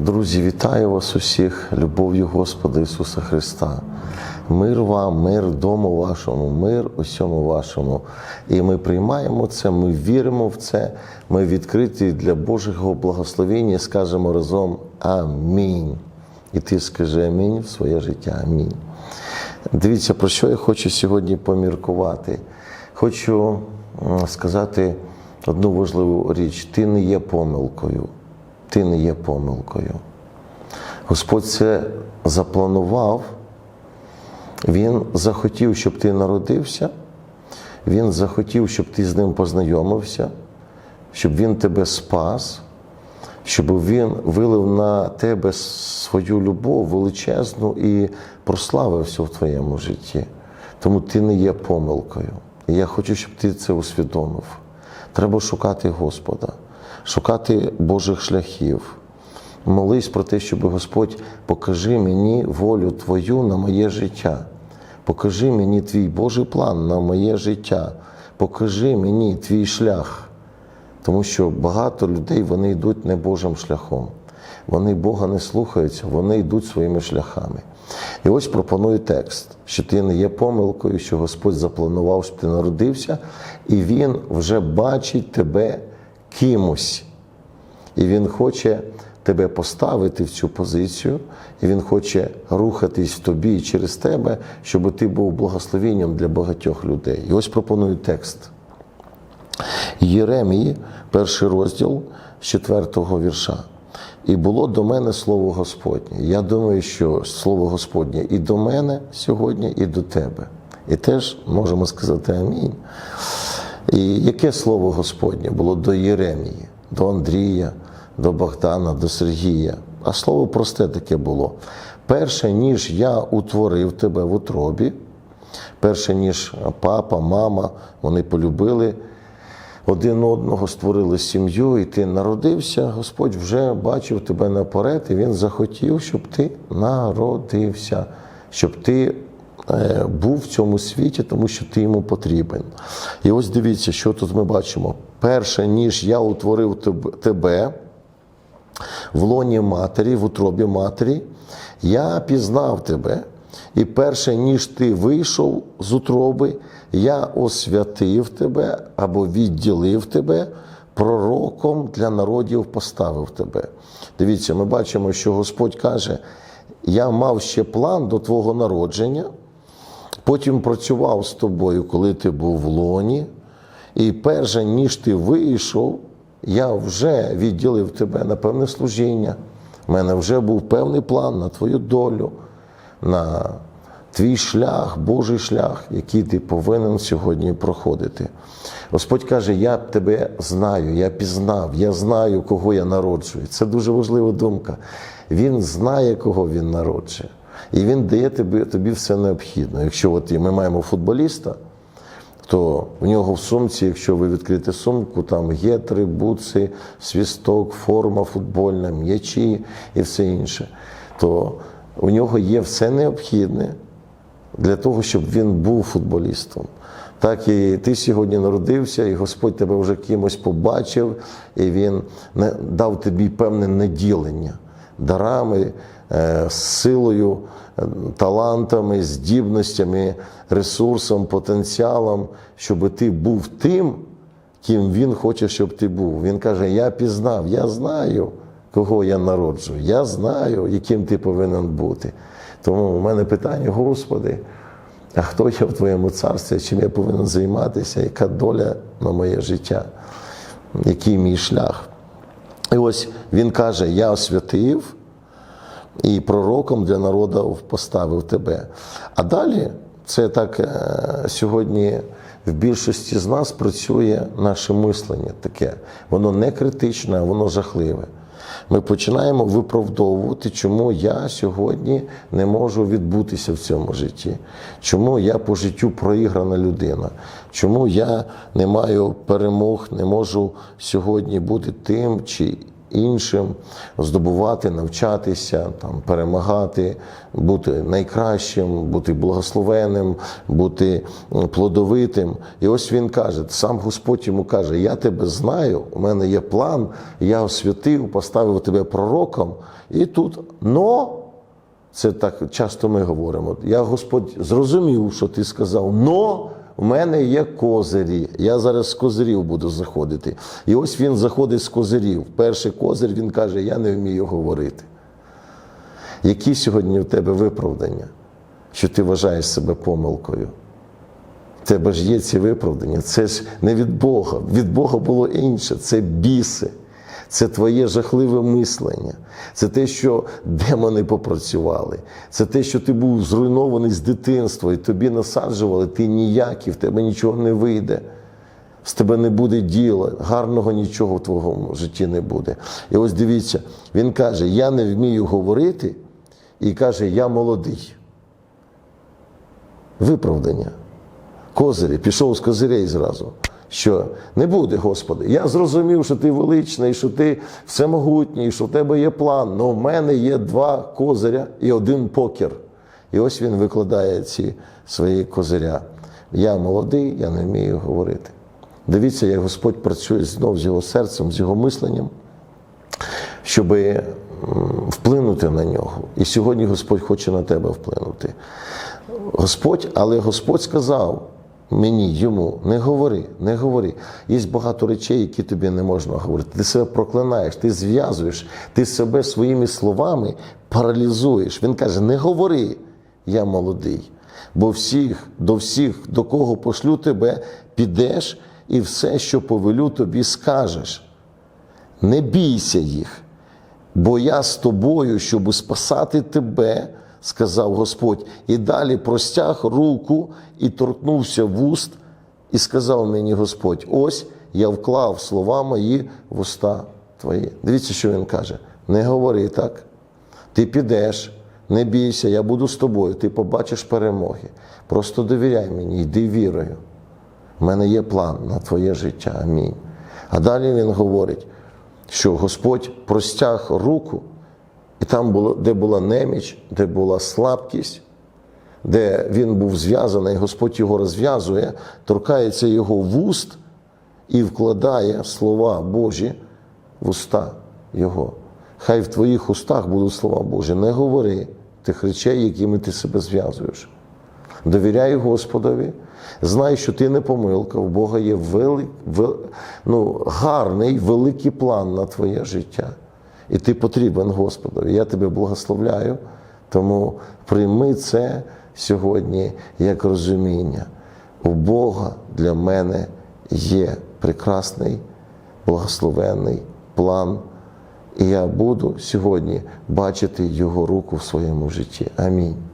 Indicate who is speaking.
Speaker 1: Друзі, вітаю вас усіх любов'ю Господа Ісуса Христа. Мир вам, мир дому вашому, мир усьому вашому. І ми приймаємо це, ми віримо в це, ми відкриті для Божого благословення і скажемо разом Амінь. І ти скажи Амінь в своє життя. Амінь. Дивіться, про що я хочу сьогодні поміркувати. Хочу сказати одну важливу річ: ти не є помилкою. Ти не є помилкою. Господь це запланував, Він захотів, щоб ти народився, Він захотів, щоб ти з ним познайомився, щоб Він тебе спас, щоб Він вилив на тебе свою любов величезну і прославився в твоєму житті. Тому ти не є помилкою. І я хочу, щоб ти це усвідомив. Треба шукати Господа, шукати Божих шляхів. Молись про те, щоб Господь покажи мені волю Твою на моє життя. Покажи мені твій Божий план на моє життя. Покажи мені твій шлях. Тому що багато людей вони йдуть не Божим шляхом. Вони Бога не слухаються, вони йдуть своїми шляхами. І ось пропоную текст, що ти не є помилкою, що Господь запланував, щоб ти народився, і Він вже бачить тебе кимось. І Він хоче тебе поставити в цю позицію, і Він хоче рухатись в тобі і через тебе, щоб ти був благословенням для багатьох людей. І ось пропоную текст. Єремії, перший розділ з четвертого вірша. І було до мене слово Господнє. Я думаю, що слово Господнє і до мене сьогодні, і до тебе. І теж можемо сказати амінь. І яке слово Господнє було до Єремії, до Андрія, до Богдана, до Сергія? А слово просте таке було. Перше, ніж я утворив тебе в утробі, перше, ніж папа, мама, вони полюбили один одного, створили сім'ю, і ти народився, Господь вже бачив тебе наперед, і Він захотів, щоб ти народився, щоб ти був в цьому світі, тому що ти йому потрібен. І ось дивіться, що тут ми бачимо. Перше, ніж я утворив тебе в лоні матері, в утробі матері, я пізнав тебе. І перше, ніж ти вийшов з утроби, я освятив тебе або відділив тебе, пророком для народів поставив тебе. Дивіться, ми бачимо, що Господь каже: я мав ще план до твого народження, потім працював з тобою, коли ти був в лоні, і перше, ніж ти вийшов, я вже відділив тебе на певне служіння. У мене вже був певний план на твою долю, на твій шлях, Божий шлях, який ти повинен сьогодні проходити. Господь каже: Я тебе знаю, я пізнав, я знаю, кого я народжую. Це дуже важлива думка. Він знає, кого він народжує. І він дає тобі, тобі все необхідне. Якщо от ми маємо футболіста, то в нього в сумці, якщо ви відкрите сумку, там гетри, буци, свісток, форма футбольна, м'ячі і все інше, то у нього є все необхідне для того, щоб він був футболістом. Так і ти сьогодні народився, і Господь тебе вже кимось побачив, і Він дав тобі певне наділення дарами, е, силою, е, талантами, здібностями, ресурсом, потенціалом, щоб ти був тим, ким він хоче, щоб ти був. Він каже: Я пізнав, я знаю, кого я народжую, я знаю, яким ти повинен бути. Тому у мене питання, Господи, а хто я в Твоєму царстві, чим я повинен займатися, яка доля на моє життя, який мій шлях? І ось він каже: Я освятив і пророком для народу поставив тебе. А далі це так е, сьогодні в більшості з нас працює наше мислення таке. Воно не критичне, а воно жахливе. Ми починаємо виправдовувати, чому я сьогодні не можу відбутися в цьому житті, чому я по життю проіграна людина, чому я не маю перемог, не можу сьогодні бути тим чи іншим, здобувати, навчатися, там, перемагати, бути найкращим, бути благословенним, бути плодовитим. І ось він каже: сам Господь йому каже: Я тебе знаю, у мене є план, я освятив, поставив тебе пророком. І тут но. Це так часто ми говоримо. Я Господь зрозумів, що ти сказав, но в мене є козирі. Я зараз з козирів буду заходити. І ось він заходить з козирів. Перший козир він каже: Я не вмію говорити. Які сьогодні в тебе виправдання, що ти вважаєш себе помилкою? В тебе ж є ці виправдання. Це ж не від Бога. Від Бога було інше. Це біси. Це твоє жахливе мислення. Це те, що демони попрацювали. Це те, що ти був зруйнований з дитинства, і тобі насаджували, ти ніякий, в тебе нічого не вийде. З тебе не буде діла, гарного нічого в твоєму житті не буде. І ось дивіться, він каже: Я не вмію говорити, і каже, я молодий. Виправдання. Козирі, пішов з козирей зразу. Що не буде, Господи. Я зрозумів, що ти величний, що ти всемогутній, що в тебе є план. але в мене є два козиря і один покер. І ось він викладає ці свої козиря. Я молодий, я не вмію говорити. Дивіться, як Господь працює знов з його серцем, з його мисленням, щоб вплинути на нього. І сьогодні Господь хоче на тебе вплинути. Господь, але Господь сказав мені, йому, не говори, не говори. Є багато речей, які тобі не можна говорити. Ти себе проклинаєш, ти зв'язуєш, ти себе своїми словами паралізуєш. Він каже: не говори, я молодий. Бо всіх, до всіх, до кого пошлю тебе, підеш і все, що повелю, тобі скажеш. Не бійся їх, бо я з тобою, щоб спасати тебе, сказав Господь. І далі простяг руку і торкнувся вуст, і сказав мені Господь: ось я вклав слова мої в уста твої. Дивіться, що він каже: не говори так. Ти підеш, не бійся, я буду з тобою, ти побачиш перемоги. Просто довіряй мені, йди вірою. У мене є план на твоє життя. Амінь. А далі він говорить, що Господь простяг руку, і там було, де була неміч, де була слабкість, де він був зв'язаний, Господь його розв'язує, торкається його вуст і вкладає слова Божі в уста його. Хай в твоїх устах будуть слова Божі. Не говори тих речей, якими ти себе зв'язуєш. Довіряй Господові, знай, що ти не помилка, в Бога є вели, вел, ну, гарний, великий план на твоє життя. І ти потрібен Господу. Я тебе благословляю, тому прийми це сьогодні як розуміння. У Бога для мене є прекрасний, благословенний план. І я буду сьогодні бачити Його руку в своєму житті. Амінь.